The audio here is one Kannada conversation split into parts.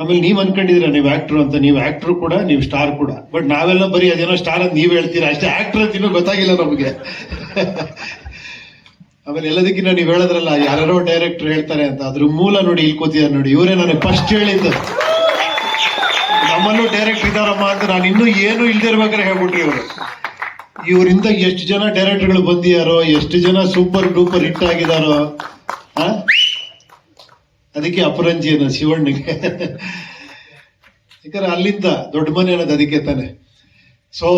ಆಮೇಲೆ ನೀವ್ ಅನ್ಕೊಂಡಿದ್ರ, ನೀವು ಆಕ್ಟರ್ ಅಂತ, ನೀವು ಆಕ್ಟರ್ ಕೂಡ, ನೀವು ಸ್ಟಾರ್ ಕೂಡ. ಬಟ್ ನಾವೆಲ್ಲ ಬರೀ ಅದೇನೋ ಸ್ಟಾರ್ ಅಂತ ನೀವ್ ಹೇಳ್ತೀರಾ? ಅಷ್ಟೇ ಆಕ್ಟರ್ ಅಂತ ಇನ್ನೂ ಗೊತ್ತಾಗಿಲ್ಲ ನಮಗೆ. ಆಮೇಲೆ ಎಲ್ಲದಕ್ಕಿಂತ ನೀವು ಹೇಳದ್ರಲ್ಲ ಯಾರೋ ಡೈರೆಕ್ಟರ್ ಹೇಳ್ತಾರೆ ಅಂತ, ಅದ್ರ ಮೂಲ ನೋಡಿ ಇಲ್ಲಿ ಕೂತಿದ್ದಾರೆ ನೋಡಿ. ಇವರೇ ನನಗೆ ಫಸ್ಟ್ ಹೇಳಿದ್ದು. ನಮ್ಮಲ್ಲೂ ಡೈರೆಕ್ಟರ್ ಇದಾರಮ್ಮ ಅಂತ ನಾನು ಇನ್ನೂ ಏನು ಇಲ್ದೇ ಇರ್ಬೇಕಾದ್ರೆ ಹೇಳ್ಬಿಟ್ರಿ ಇವರು. ಇವರಿಂದ ಎಷ್ಟು ಜನ ಡೈರೆಕ್ಟರ್ಗಳು ಬಂದಿದಾರೋ, ಎಷ್ಟು ಜನ ಸೂಪರ್ ಡೂಪರ್ ಹಿಟ್ ಆಗಿದಾರೋ? ಅದಕ್ಕೆ ಅಪರಂಜಿ ಅನ್ನೋ ಶಿವಣ್ಣಗೆ. ಯಾಕಂದ್ರೆ ಅಲ್ಲಿಂದ ದೊಡ್ಡ ಮನೆ ಅನ್ನೋದು ಅದಕ್ಕೆ ತಾನೆ. ಸೊ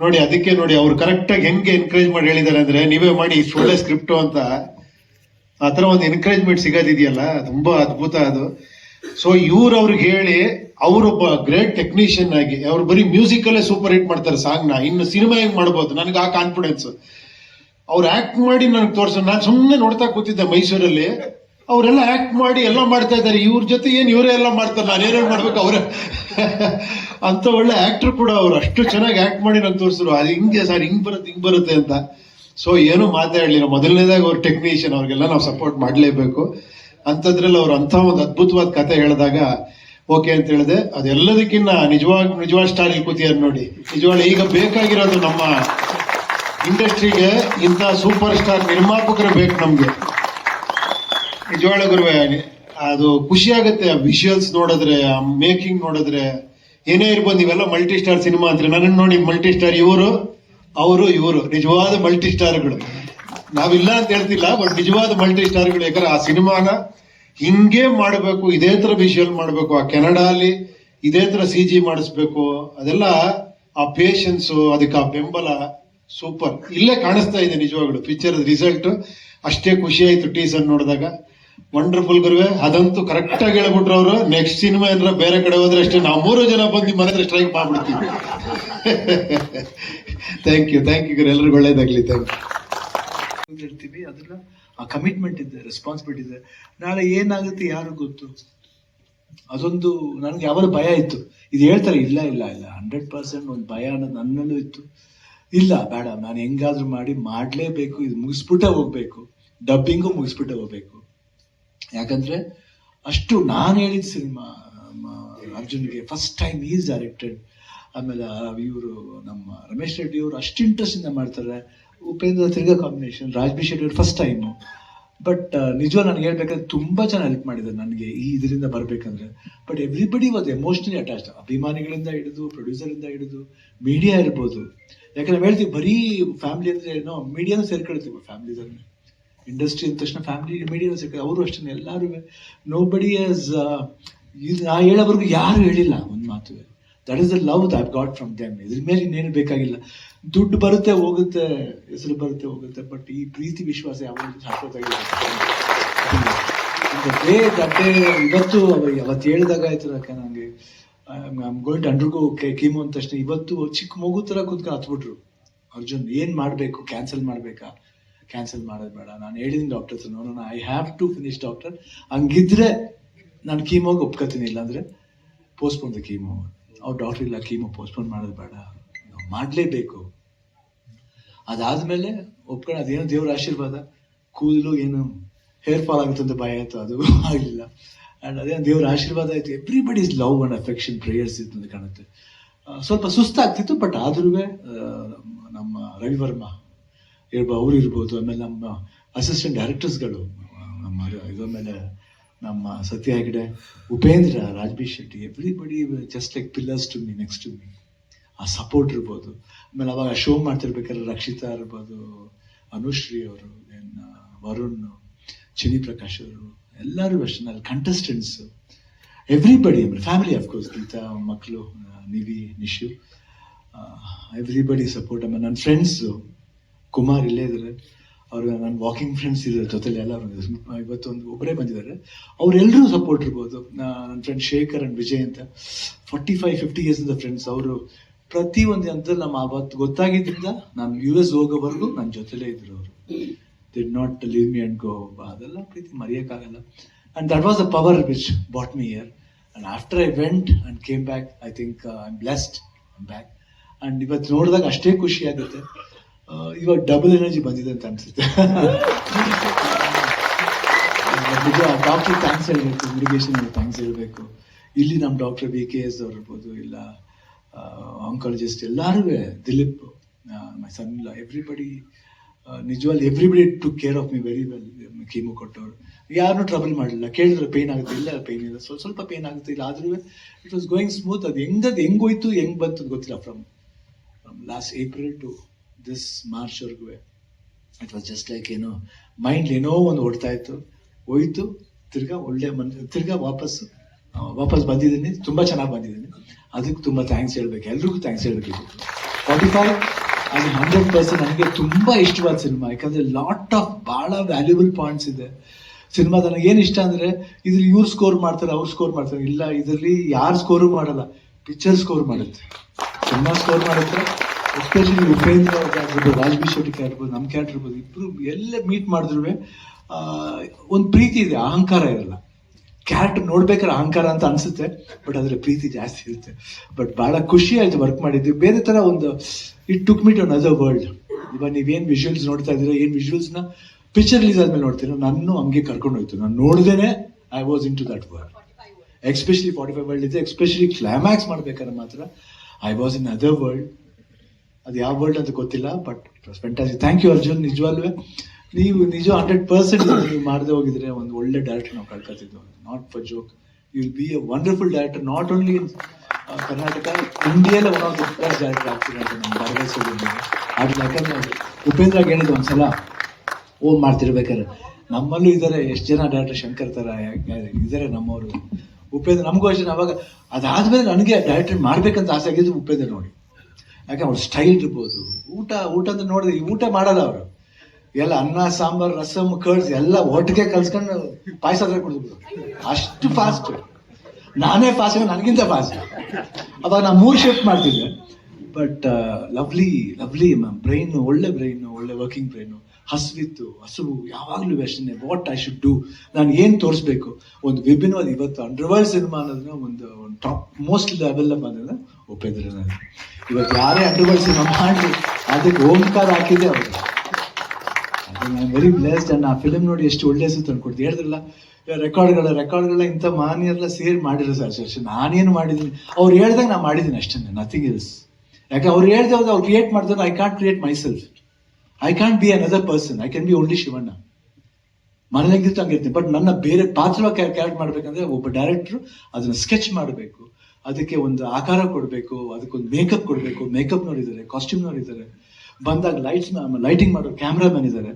ನೋಡಿ, ಅದಕ್ಕೆ ನೋಡಿ, ಅವ್ರು ಕರೆಕ್ಟಾಗಿ ಹೆಂಗೆ ಎನ್ಕರೇಜ್ ಮಾಡಿ ಹೇಳಿದ್ದಾರೆ ಅಂದ್ರೆ, ನೀವೇ ಮಾಡಿ ಒಳ್ಳೆ ಸ್ಕ್ರಿಪ್ಟು ಅಂತ. ಆ ಥರ ಒಂದು ಎನ್ಕರೇಜ್ಮೆಂಟ್ ಸಿಗೋದಿದೆಯಲ್ಲ, ತುಂಬಾ ಅದ್ಭುತ ಅದು. ಸೊ ಇವ್ರು ಅವ್ರಿಗೆ ಹೇಳಿ, ಅವರೊಬ್ಬ ಗ್ರೇಟ್ ಟೆಕ್ನಿಷಿಯನ್ ಆಗಿ, ಅವ್ರು ಬರೀ ಮ್ಯೂಸಿಕಲ್ಲೇ ಸೂಪರ್ ಹಿಟ್ ಮಾಡ್ತಾರೆ ಸಾಂಗ್ನ ಇನ್ನು ಸಿನಿಮಾ ಹೆಂಗೆ ಮಾಡ್ಬೋದು? ನನಗೆ ಆ ಕಾನ್ಫಿಡೆನ್ಸ್ ಅವ್ರು ಆಕ್ಟ್ ಮಾಡಿ ನನಗೆ ತೋರ್ಸ. ನಾನು ಸುಮ್ಮನೆ ನೋಡ್ತಾ ಕೂತಿದ್ದೆ ಮೈಸೂರಲ್ಲಿ. ಅವರೆಲ್ಲ ಆಕ್ಟ್ ಮಾಡಿ ಎಲ್ಲ ಮಾಡ್ತಾ ಇದ್ದಾರೆ. ಇವ್ರ ಜೊತೆ ಏನು ಇವರೇ ಎಲ್ಲ ಮಾಡ್ತಾರೆ? ನಾನು ಏನೇನ್ ಮಾಡ್ಬೇಕು ಅವ್ರ? ಅಂತ ಒಳ್ಳೆ ಆಕ್ಟರ್ ಕೂಡ ಅವ್ರು. ಅಷ್ಟು ಚೆನ್ನಾಗಿ ಆಕ್ಟ್ ಮಾಡಿ ನಾನು ತೋರಿಸಿದ್ರು. ಅದು ಹಿಂಗೆ ಸರ್ ಹಿಂಗೆ ಬರುತ್ತೆ ಹಿಂಗೆ ಬರುತ್ತೆ ಅಂತ. ಸೊ ಏನು ಮಾತಾಡ್ಲಿಲ್ಲ ಮೊದಲನೇದಾಗಿ ಅವ್ರ ಟೆಕ್ನಿಷಿಯನ್ ಅವ್ರಿಗೆಲ್ಲ ನಾವು ಸಪೋರ್ಟ್ ಮಾಡಲೇಬೇಕು. ಅಂಥದ್ರಲ್ಲಿ ಅವ್ರು ಅಂಥ ಒಂದು ಅದ್ಭುತವಾದ ಕತೆ ಹೇಳಿದಾಗ, ಓಕೆ ಅಂತ ಹೇಳಿದೆ. ಅದೆಲ್ಲದಕ್ಕಿಂತ ನಿಜವಾಗ್ ನಿಜವಾದ ಸ್ಟಾರ್ ಇಲ್ಲಿ ಕೂತಿಯಾರ ನೋಡಿ. ನಿಜವಾಗ್ಲೂ ಈಗ ಬೇಕಾಗಿರೋದು ನಮ್ಮ ಇಂಡಸ್ಟ್ರಿಗೆ ಇಂಥ ಸೂಪರ್ ಸ್ಟಾರ್ ನಿರ್ಮಾಪಕರು ಬೇಕು ನಮ್ಗೆ. ನಿಜವಾಗ್ಲೂ ಗುರುವೆ, ಅದು ಖುಷಿ ಆಗುತ್ತೆ ವಿಷುವಲ್ಸ್ ನೋಡಿದ್ರೆ ಮೇಕಿಂಗ್ ನೋಡಿದ್ರೆ. ಏನೇ ಇರ್ಬೋದು, ನೀವೆಲ್ಲ ಮಲ್ಟಿ ಸ್ಟಾರ್ ಸಿನಿಮಾ ಅಂದ್ರೆ ನನ್ನನ್ನು ನೋಡಿ ಮಲ್ಟಿ ಸ್ಟಾರ್ ಇವರು, ಅವರು ಇವರು. ನಿಜವಾದ ಮಲ್ಟಿ ಸ್ಟಾರ್ಗಳು ನಾವಿಲ್ಲ ಅಂತ ಹೇಳ್ತಿಲ್ಲ ಬಟ್ ನಿಜವಾದ ಮಲ್ಟಿ ಸ್ಟಾರ್ಗಳು ಯಾಕಂದ್ರೆ ಆ ಸಿನಿಮಾನ ಹಿಂಗೆ ಮಾಡಬೇಕು, ಇದೇ ತರ ವಿಷುವಲ್ ಮಾಡಬೇಕು. ಆ ಕೆನಡಾ ಅಲ್ಲಿ ಇದೇ ತರ ಸಿ ಜಿ ಮಾಡಿಸ್ಬೇಕು. ಅದೆಲ್ಲ ಆ ಪೇಷನ್ಸ್ ಅದಕ್ಕೆ ಆ ಬೆಂಬಲ ಸೂಪರ್ ಇಲ್ಲೇ ಕಾಣಿಸ್ತಾ ಇದೆ ನಿಜವಾಗ್ಲು. ಪಿಕ್ಚರ್ ರಿಸಲ್ಟ್ ಅಷ್ಟೇ ಖುಷಿ ಆಯ್ತು ಟೀಸರ್ ನೋಡಿದಾಗ. ವಂಡರ್ಫುಲ್ ಗುರುವೆ, ಅದಂತೂ ಕರೆಕ್ಟ್ ಆಗಿ ಹೇಳ್ಬಿಟ್ರು ಅವರು. ನೆಕ್ಸ್ಟ್ ಸಿನಿಮಾ ಏನಾರ ಬೇರೆ ಕಡೆ ಹೋದ್ರೆ ಅಷ್ಟೇ ನಾವು ಮೂರು ಜನ ಬಂದು ನಿಮ್ಮ ಮನೆ ಸ್ಟ್ರೈಕ್ ಮಾಡ್ಬಿಡ್ತೀವಿ. ಥ್ಯಾಂಕ್ ಯು ಥ್ಯಾಂಕ್ ಯು ಗುರು. ಎಲ್ರಿಗೂ ಒಳ್ಳೇದಾಗ್ಲಿ ಥ್ಯಾಂಕ್ ಯು ಹೇಳ್ತೀವಿ ಅದನ್ನ ಆ ಕಮಿಟ್ಮೆಂಟ್ ಇದೆ ರೆಸ್ಪಾನ್ಸಿಬಿಲಿಟಿ ಇದೆ. ನಾಳೆ ಏನಾಗುತ್ತೆ ಯಾರು ಗೊತ್ತು? ಅದೊಂದು ನನಗೆ ಯಾವಾಗ ಭಯ ಇತ್ತು. ಇದು ಹೇಳ್ತಾರೆ, ಇಲ್ಲ ಇಲ್ಲ ಇಲ್ಲ ಹಂಡ್ರೆಡ್ ಪರ್ಸೆಂಟ್ ಒಂದು ಭಯ ಅನ್ನೋದು ನನ್ನಲ್ಲೂ ಇತ್ತು. ಇಲ್ಲ, ಬೇಡ, ನಾನು ಹೆಂಗಾದ್ರೂ ಮಾಡಿ ಮಾಡಲೇಬೇಕು, ಇದು ಮುಗಿಸ್ಬಿಟ್ಟೆ ಹೋಗ್ಬೇಕು. ಡಬ್ಬಿಂಗು ಮುಗಿಸ್ಬಿಟ್ಟೆ ಹೋಗ್ಬೇಕು. ಯಾಕಂದ್ರೆ ಅಷ್ಟು ನಾನು ಹೇಳಿದ ಸಿನಿಮಾ ಅರ್ಜುನ್ಗೆ ಫಸ್ಟ್ ಟೈಮ್ ಈಸ್ ಡೈರೆಕ್ಟೆಡ್ ಆಮೇಲೆ ಇವರು ನಮ್ಮ ರಮೇಶ್ ರೆಡ್ಡಿ ಅವರು ಅಷ್ಟು ಇಂಟ್ರೆಸ್ಟ್ ಇಂದ ಮಾಡ್ತಾರೆ. ಉಪೇಂದ್ರ ತಿರ್ಗಾ ಕಾಂಬಿನೇಷನ್ ರಾಜ್ಬಿ ಶೆಟ್ಟಿ ಅವರು ಫಸ್ಟ್ ಟೈಮು ಬಟ್ ನಿಜ ನನಗೆ ಹೇಳ್ಬೇಕಂದ್ರೆ ತುಂಬಾ ಚೆನ್ನಾಗಿ ಹೆಲ್ಪ್ ಮಾಡಿದ್ದಾರೆ ನನಗೆ ಈ ಇದರಿಂದ ಬರಬೇಕಂದ್ರೆ. But everybody was emotionally attached ಅಭಿಮಾನಿಗಳಿಂದ ಹಿಡಿದು ಪ್ರೊಡ್ಯೂಸರ್ ಇಂದ ಹಿಡಿದು ಮೀಡಿಯಾ ಇರ್ಬೋದು. ಯಾಕಂದ್ರೆ ಹೇಳ್ತೀವಿ, ಬರೀ ಫ್ಯಾಮಿಲಿ ಅಂದ್ರೆ ಏನೋ ಮೀಡಿಯಾನು ಸೇರ್ಕೊಳ್ತೀವಿ ಫ್ಯಾಮಿಲಿದಲ್ಲಿ ಇಂಡಸ್ಟ್ರಿ ಅಂದ ತಕ್ಷಣ ಫ್ಯಾಮಿಲಿ ಮೀಡಿಯಾ ಸಿಕ್ಕ ಅವರು ಅಷ್ಟೇ ಎಲ್ಲರೂ ನೋ ಬಡಿ ಆಸ್ ನಾ ಹೇಳೋವರೆಗೂ ಯಾರು ಹೇಳಿಲ್ಲ ಒಂದು ಮಾತು. That is the love that got from them ಇದ್ರ ಮೇಲೆ ಇನ್ನೇನು ಬೇಕಾಗಿಲ್ಲ. ದುಡ್ಡು ಬರುತ್ತೆ, ಹೋಗುತ್ತೆ, ಹೆಸರು ಬರುತ್ತೆ, ಹೋಗುತ್ತೆ. ಬಟ್ ಈ ಪ್ರೀತಿ, ವಿಶ್ವಾಸ ಯಾವಾಗಲೂ ಶಾಶ್ವತವಾಗಿ ಗಡ್ಡೆ ಇವತ್ತು, ಅವತ್ತು ಹೇಳಿದಾಗ ಆಯ್ತು ಯಾಕೆ ನನಗೆ ಗೋಯಿಂಟ್ ಅಂಡರ್ಗೋ ಕೀಮೋ ಅಂದ ತಕ್ಷಣ. ಇವತ್ತು ಚಿಕ್ಕ ಮಗು ತರ ಕೂತ್ಕೊಂಡು ಹತ್ಬಿಟ್ರು. ಅರ್ಜುನ್, ಏನ್ ಮಾಡ್ಬೇಕು? ಕ್ಯಾನ್ಸಲ್ ಮಾಡ್ಬೇಕಾ? ಕ್ಯಾನ್ಸಲ್ ಮಾಡೋದು ಬೇಡ. ನಾನು ಹೇಳಿದ್ದೀನಿ ಡಾಕ್ಟರ್ ಹತ್ರ ನೋಡೋಣ I have to finish doctor ಹಂಗಿದ್ರೆ ನಾನು ಕೀಮೋಗೆ ಒಪ್ಕೋತೀನಿ, ಇಲ್ಲಾಂದ್ರೆ ಪೋಸ್ಟ್ಪೋನ್ ದ ಕೀಮೋ ಅವ್ರು ಡಾಕ್ಟರ್ ಇಲ್ಲ ಕೀಮೋ ಪೋಸ್ಟ್ಪೋನ್ ಮಾಡೋದು ಬೇಡ. ನಾವು ಮಾಡಲೇಬೇಕು. ಅದಾದಮೇಲೆ ಒಪ್ಕೊಂಡು, ಅದೇನೋ ದೇವ್ರ ಆಶೀರ್ವಾದ. ಕೂದಲು ಏನು ಹೇರ್ ಫಾಲ್ ಆಗುತ್ತೆ ಅಂತ ಭಯ ಆಯಿತು ಅದು ಆಗಲಿಲ್ಲ. ಅಂಡ್ ಅದೇ ದೇವ್ರ ಆಶೀರ್ವಾದ ಆಯ್ತು everybody is love and affection prayers ಇತ್ತು ಅಂತ ಕಾಣುತ್ತೆ. ಸ್ವಲ್ಪ ಸುಸ್ತಾಗ್ತಿತ್ತು ಬಟ್ ಆದ್ರೂ ನಮ್ಮ ರವಿವರ್ಮ ಇರ್ಬೋ ಅವ್ರು ಇರ್ಬೋದು, ಆಮೇಲೆ ನಮ್ಮ ಅಸಿಸ್ಟೆಂಟ್ ಡೈರೆಕ್ಟರ್ಸ್ಗಳು ನಮ್ಮ ಇದ್ರ ಮೇಲೆ ನಮ್ಮ Satya Hegde, Upendra Raj B Shetty everybody just like pillars to me next to me ಆ ಸಪೋರ್ಟ್ ಇರ್ಬೋದು. ಆಮೇಲೆ ಅವಾಗ ಶೋ ಮಾಡ್ತಿರ್ಬೇಕಾದ್ರೆ ರಕ್ಷಿತಾ ಇರ್ಬೋದು, ಅನುಶ್ರೀ ಅವರು ದೆನ್ ವರುಣ್ ಚಿನಿ ಪ್ರಕಾಶ್ ಅವರು, ಎಲ್ಲರೂ ಅಷ್ಟೇ ಅಲ್ಲಿ ಕಂಟೆಸ್ಟೆಂಟ್ಸ್ ಎವ್ರಿಬಡಿ ಅಂದರೆ ಫ್ಯಾಮಿಲಿ ಅಫ್ಕೋರ್ಸ್ ಗೀತಾ ಮಕ್ಕಳು ನಿವಿ, ನಿಶು ಎವ್ರಿಬಡಿ ಸಪೋರ್ಟ್ ಆಮೇಲೆ ನನ್ನ ಫ್ರೆಂಡ್ಸು ಕುಮಾರ್ ಇಲ್ಲೇ ಇದ್ದಾರೆ. ಅವ್ರ ನನ್ನ ವಾಕಿಂಗ್ ಫ್ರೆಂಡ್ಸ್ ಇದ್ದಾರೆ ಜೊತೆಲಿ ಎಲ್ಲ ಇವತ್ತು ಒಂದು ಒಬ್ಬರೇ ಬಂದಿದ್ದಾರೆ. ಅವರೆಲ್ಲರೂ ಸಪೋರ್ಟ್ ಇರ್ಬೋದು. ನನ್ನ ಫ್ರೆಂಡ್ ಶೇಖರ್ ಅಂಡ್ ವಿಜಯ್ ಅಂತ. ಫಾರ್ಟಿ ಫೈವ್ ಫಿಫ್ಟಿ ಇಯರ್ಸ್ ಇಂದ ಫ್ರೆಂಡ್ಸ್ ಅವರು ಪ್ರತಿ ಒಂದು ಹಂತದಲ್ಲಿ ನಮ್ಮ ಅವತ್ತು ಗೊತ್ತಾಗಿದ್ದರಿಂದ ನಾನು ಯು ಎಸ್ ಹೋಗೋವರೆಗೂ ನನ್ನ ಜೊತೆಲೇ ಇದ್ರು ಅವರು. Did not leave me and go ಅದೆಲ್ಲ ಪ್ರೀತಿ, ಮರೆಯೋಕ್ಕಾಗಲ್ಲ. And that was a power which bought me year and after I went and came back I think I am blessed back and ಇವತ್ತು ನೋಡಿದಾಗ ಅಷ್ಟೇ ಖುಷಿ ಆಗುತ್ತೆ. ಇವಾಗ ಡಬಲ್ ಎನರ್ಜಿ ಬಂದಿದೆ ಅಂತ ಅನ್ಸುತ್ತೆ. ಡಾಕ್ಟರ್ ಥ್ಯಾಂಕ್ಸ್ ಹೇಳ್ಬೇಕು ಇರಿಗೇಷನ್ ಥ್ಯಾಂಕ್ಸ್ ಹೇಳಬೇಕು. ಇಲ್ಲಿ ನಮ್ಮ ಡಾಕ್ಟರ್ ಬಿ ಕೆ ಎಸ್ ಅವ್ರು ಇರ್ಬೋದು, ಇಲ್ಲ ಆಂಕಾಲಜಿಸ್ಟ್ ಎಲ್ಲರೂ ದಿಲೀಪ್ ಮೈ ಸನ್ ಇಲ್ಲ everybody ನಿಜವಾಲ್ everybody to care of me very well chemo ಕೊಟ್ಟವ್ರು. ಯಾರನ್ನೂ ಟ್ರಬಲ್ ಮಾಡಲಿಲ್ಲ. ಕೇಳಿದ್ರೆ ಪೇನ್ ಆಗುತ್ತೆ, ಇಲ್ಲ ಪೇನ್ ಇಲ್ಲ. ಸ್ವಲ್ಪ ಸ್ವಲ್ಪ ಪೇನ್ ಆಗುತ್ತೆ, ಇಲ್ಲ, ಆದ್ರೂ ಇಟ್ ವಾಸ್ ಗೋಯಿಂಗ್ ಸ್ಮೂತ್ ಅದು ಹೆಂಗದು ಹೆಂಗೋಯ್ತು ಹೆಂಗ್ ಬಂತು ಗೊತ್ತಿಲ್ಲ from from last April to this ಮಾರ್ಚ್ವರೆಗೂ it was just like ಏನೋ ಮೈಂಡ್ ಏನೋ ಒಂದು ಓಡ್ತಾ ಇತ್ತು, ಹೋಯ್ತು, ತಿರ್ಗಾ ಒಳ್ಳೆ ಮನ್, ತಿರ್ಗಾ ವಾಪಸ್ಸು ವಾಪಸ್ ಬಂದಿದ್ದೀನಿ, ತುಂಬ ಚೆನ್ನಾಗಿ ಬಂದಿದ್ದೀನಿ. ಅದಕ್ಕೆ ತುಂಬ ಥ್ಯಾಂಕ್ಸ್ ಹೇಳ್ಬೇಕು, ಎಲ್ರಿಗೂ ಥ್ಯಾಂಕ್ಸ್ ಹೇಳಬೇಕಿತ್ತು ಫಾರ್ಟಿ ಫೈವ್ ಅದು ಹಂಡ್ರೆಡ್ ಪರ್ಸೆಂಟ್ ನನಗೆ ತುಂಬ ಇಷ್ಟವಾದ ಸಿನಿಮಾ, ಯಾಕಂದರೆ ಲಾಟ್ ಆಫ್ ಭಾಳ ವ್ಯಾಲ್ಯೂಬಲ್ ಪಾಯಿಂಟ್ಸ್ ಇದೆ. ಸಿನಿಮಾದ ನನಗೆ ಏನು ಇಷ್ಟ ಅಂದರೆ, ಇದ್ರಲ್ಲಿ ಇವ್ರು ಸ್ಕೋರ್ ಮಾಡ್ತಾರೆ, ಅವ್ರು ಸ್ಕೋರ್ ಮಾಡ್ತಾರೆ. ಇಲ್ಲ, ಇದರಲ್ಲಿ ಯಾರು ಸ್ಕೋರು ಮಾಡಲ್ಲ ಪಿಕ್ಚರ್ ಸ್ಕೋರ್ ಮಾಡುತ್ತೆ. ಸಿನಿಮಾ ಸ್ಕೋರ್ ಮಾಡುತ್ತೆ. ಎಸ್ಪೆಷಲಿ ಉಪೇಂದ್ರ ಅವ್ರಿಗೆ ಆಗಿರ್ಬೋದು ರಾಜ್ಬಿ ಶೆಟ್ಟಿ ಆಗಿರ್ಬೋದು ನಮ್ಮ ಕ್ಯಾಟ್ ಇರ್ಬೋದು ಇಬ್ರು ಎಲ್ಲ ಮೀಟ್ ಮಾಡಿದ್ರು ಒಂದು ಪ್ರೀತಿ ಇದೆ, ಅಹಂಕಾರ ಇರಲ್ಲ. ಕ್ಯಾಟ್ ನೋಡ್ಬೇಕಾದ್ರೆ ಅಹಂಕಾರ ಅಂತ ಅನ್ಸುತ್ತೆ ಬಟ್ ಅದರ ಪ್ರೀತಿ ಜಾಸ್ತಿ ಇರುತ್ತೆ. ಬಟ್ ಬಹಳ ಖುಷಿ ಆಯ್ತು ವರ್ಕ್ ಮಾಡಿದ್ವಿ ಬೇರೆ ತರ ಒಂದು it took me to another world ಇವಾಗ ನೀವೇನ್ ವಿಜುವಲ್ಸ್ ನೋಡ್ತಾ ಇದ್ದೀರಾ, ಏನು ವಿಜುವಲ್ಸ್ನ ಪಿಕ್ಚರ್ ರಿಲೀಸ್ ಆದ್ಮೇಲೆ ನೋಡ್ತೀರಾ ನಾನು ಹಂಗೆ ಕರ್ಕೊಂಡು ಹೋಯ್ತು. ನಾನು ನೋಡ್ದೇನೆ I was into that world especially forty five world ಇದೆ ಎಕ್ಸ್ಪೆಷಲಿ ಕ್ಲೈಮ್ಯಾಕ್ಸ್ ಮಾಡ್ಬೇಕಾದ್ರೆ ಮಾತ್ರ I was in other world ಅದು ಯಾವ ವರ್ಲ್ಡ್ ಅಂತ ಗೊತ್ತಿಲ್ಲ but fantasy thank you Arjun ನಿಜವಾಗ್ಲೂ. ನೀವು ನಿಜ ಹಂಡ್ರೆಡ್ ಪರ್ಸೆಂಟ್ ನೀವು ಮಾಡದೆ ಹೋಗಿದ್ರೆ ಒಂದು ಒಳ್ಳೆ ಡೈರೆಕ್ಟರ್ ನಾವು ಕಳ್ಕೊತಿದ್ವು not for joke you will be a wonderful director not only in Karnataka ಇಂಡಿಯಾದ one of the best director ಆಗ್ತೀನಿ ಅಂತ ನಾನು ಭರವಸೆ ಇದೆ. ಅದು ಯಾಕಂದ್ರೆ ಉಪೇಂದ್ರ ಹೇಳಿದ್ದು ಒಂದ್ಸಲ, ಓ ಮಾಡ್ತಿರ್ಬೇಕಾದ್ರೆ, ನಮ್ಮಲ್ಲೂ ಇದ್ದಾರೆ ಎಷ್ಟು ಜನ ಡೈರೆಕ್ಟರ್ ಶಂಕರ್ ತರ ಇದ್ದಾರೆ ನಮ್ಮವರು. ಉಪೇಂದ್ರ ನಮಗೂ ಅಷ್ಟೇ ಅವಾಗ ಅದಾದ್ಮೇಲೆ ನನಗೆ ಡೈರೆಕ್ಟರ್ ಮಾಡ್ಬೇಕಂತ ಆಸೆ ಆಗಿದ್ದು ಉಪೇಂದ್ರ ನೋಡಿ. ಯಾಕೆ ಅವ್ರ ಸ್ಟೈಲ್ ಇರ್ಬೋದು. ಊಟ ಊಟ ಅಂತ ನೋಡಿದ್ರೆ ಊಟ ಮಾಡಲ್ಲ ಅವರು. ಎಲ್ಲ ಅನ್ನ, ಸಾಂಬಾರ್ ರಸಮ್ ಕರ್ಡ್ಸ್ ಎಲ್ಲ ಒಟ್ಟಿಗೆ ಕಲ್ಸ್ಕೊಂಡು ಪಾಯಸ ಕುಡಿದ್ಬಿಡು ಅಷ್ಟು ಫಾಸ್ಟ್ ನಾನೇ ಫಾಸ್ಟ್ ನನಗಿಂತ ಫಾಸ್ಟ್ ಅವಾಗ ನಾ ಮೂರು ಶಿಫ್ಟ್ ಮಾಡ್ತಿದ್ದೆ. But lovely lovely ma'am brain ಒಳ್ಳೆ ಬ್ರೈನು ಒಳ್ಳೆ ವರ್ಕಿಂಗ್ ಬ್ರೈನು ಹಸುವಿತ್ತು, ಹಸುವು, ಯಾವಾಗಲೂ ಯೋಚನೆ ವಾಟ್ ಐ ಶುಡ್ ಡೂ ನಾನು ಏನು ತೋರಿಸ್ಬೇಕು? ಒಂದು ವಿಭಿನ್ನವಾದ ಇವತ್ತು ಅಂಡರ್ವರ್ಲ್ಡ್ ಸಿನಿಮಾ ಅನ್ನೋದನ್ನ ಒಂದು ಟಾಪ್ ಮೋಸ್ಟ್ ಲೆವೆಲ್ ಉಪೇಂದ್ರ ಇವತ್ತು ಯಾರೇ ಅಂಡರ್ವರ್ಲ್ಡ್ ಸಿನಿಮಾ ಮಾಡಿ ಅದಕ್ಕೆ ಓಂಕಾರ ಹಾಕಿದೆ ಅವರು. ವೆರಿ ಬ್ಲೆಸ್ಡ್ ಅಂಡ್ ಆ ಫಿಲ್ಮ್ ನೋಡಿ ಎಷ್ಟು ಒಳ್ಳೆ ಸುತ್ತ ತಂದ್ಕೊಡ್ತೀವಿ ಹೇಳಿದ್ರಲ್ಲ ರೆಕಾರ್ಡ್ಗಳ ರೆಕಾರ್ಡ್ಗಳ ಇಂಥ ಮಾನ್ಯರೆಲ್ಲ ಸೇರಿ ಮಾಡಿರೋ ಸರ್ ಸರ್ ನಾನೇನು ಮಾಡಿದ್ದೀನಿ? ಅವ್ರು ಹೇಳ್ದಾಗ ನಾನು ಮಾಡಿದ್ದೀನಿ ಅಷ್ಟೇ ನಥಿಂಗ್ ಇಲ್ಸ್ ಯಾಕೆ ಅವ್ರು ಹೇಳ್ದಾಗ ಅವ್ರು ಕ್ರಿಯೇಟ್ ಮಾಡಿದ್ರು I can't create myself I can't be another person I can be only Shivanna. ಮನೇಲಿರ್ತ ಹಂಗಿರ್ತೀನಿ ಬಟ್ ನನ್ನ ಬೇರೆ ಪಾತ್ರವಾಗಿ ಕ್ಯಾರೆಕ್ಟ್ ಮಾಡ್ಬೇಕಂದ್ರೆ ಒಬ್ಬ ಡೈರೆಕ್ಟ್ರು ಅದನ್ನ ಸ್ಕೆಚ್ ಮಾಡಬೇಕು. ಅದಕ್ಕೆ ಒಂದು ಆಕಾರ ಕೊಡಬೇಕು, ಅದಕ್ಕೊಂದು ಮೇಕಪ್ ಕೊಡಬೇಕು ಕಾಸ್ಟ್ಯೂಮ್ ನೋಡಿದ್ದಾರೆ ಬಂದಾಗ ಲೈಟ್ಸ್ ಲೈಟಿಂಗ್ ಮಾಡೋ ಕ್ಯಾಮ್ರಾಮನ್ ಇದ್ದಾರೆ.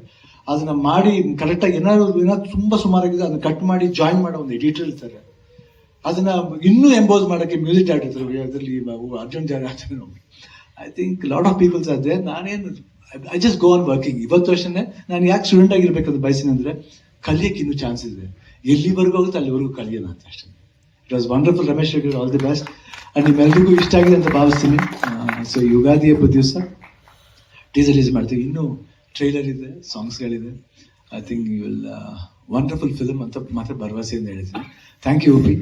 ಅದನ್ನ ಮಾಡಿ ಕರೆಕ್ಟಾಗಿ ಏನಾದ್ರು ಏನಾದ್ರು ತುಂಬಾ ಸುಮಾರಾಗಿದೆ, ಅದನ್ನ ಕಟ್ ಮಾಡಿ ಜಾಯಿನ್ ಮಾಡೋ ಒಂದು ಎಡಿಟರ್ ಇರ್ತಾರೆ ಅದನ್ನ ಇನ್ನೂ ಎಂಬೋಸ್ ಮಾಡೋಕ್ಕೆ ಮ್ಯೂಸಿಕ್ ಡೈರೆಕ್ಟರ್ ಅದರಲ್ಲಿ Arjun George I think lot of peoples ಅದೇ ನಾನೇನು I just go on working ಇವತ್ತು ವರ್ಷನೇ ನಾನು ಯಾಕೆ ಸ್ಟೂಡೆಂಟ್ ಆಗಿರ್ಬೇಕಂತ ಬಯಸಿನ ಅಂದ್ರೆ, ಕಲಿಯಕ್ಕೆ ಇನ್ನೂ ಚಾನ್ಸ್ ಇದೆ. ಎಲ್ಲಿವರೆಗೂ ಹೋಗುತ್ತೆ ಅಲ್ಲಿವರೆಗೂ ಕಲಿಯೋಣ ಅಂತ ಅಷ್ಟೇ it was wonderful Ramesh Reddy all the best and ನಿಮ್ಮೆಲ್ರಿಗೂ ಇಷ್ಟ ಆಗಿದೆ ಅಂತ ಭಾವಿಸ್ತೀನಿ ಸೊ ಯುಗಾದಿ ಹಬ್ಬದ ದಿವಸ ಟೀಸರ್ ರಿಲೀಸ್ ಮಾಡ್ತೀವಿ ಇನ್ನೂ ಟ್ರೈಲರ್ ಇದೆ ಸಾಂಗ್ಸ್ಗಳಿದೆ I think you will wonderful film ಅಂತ ಮಾತ್ರ ಭರವಸೆಯಿಂದ ಹೇಳ್ತೀನಿ ಥ್ಯಾಂಕ್ ಯು ಉಪಿ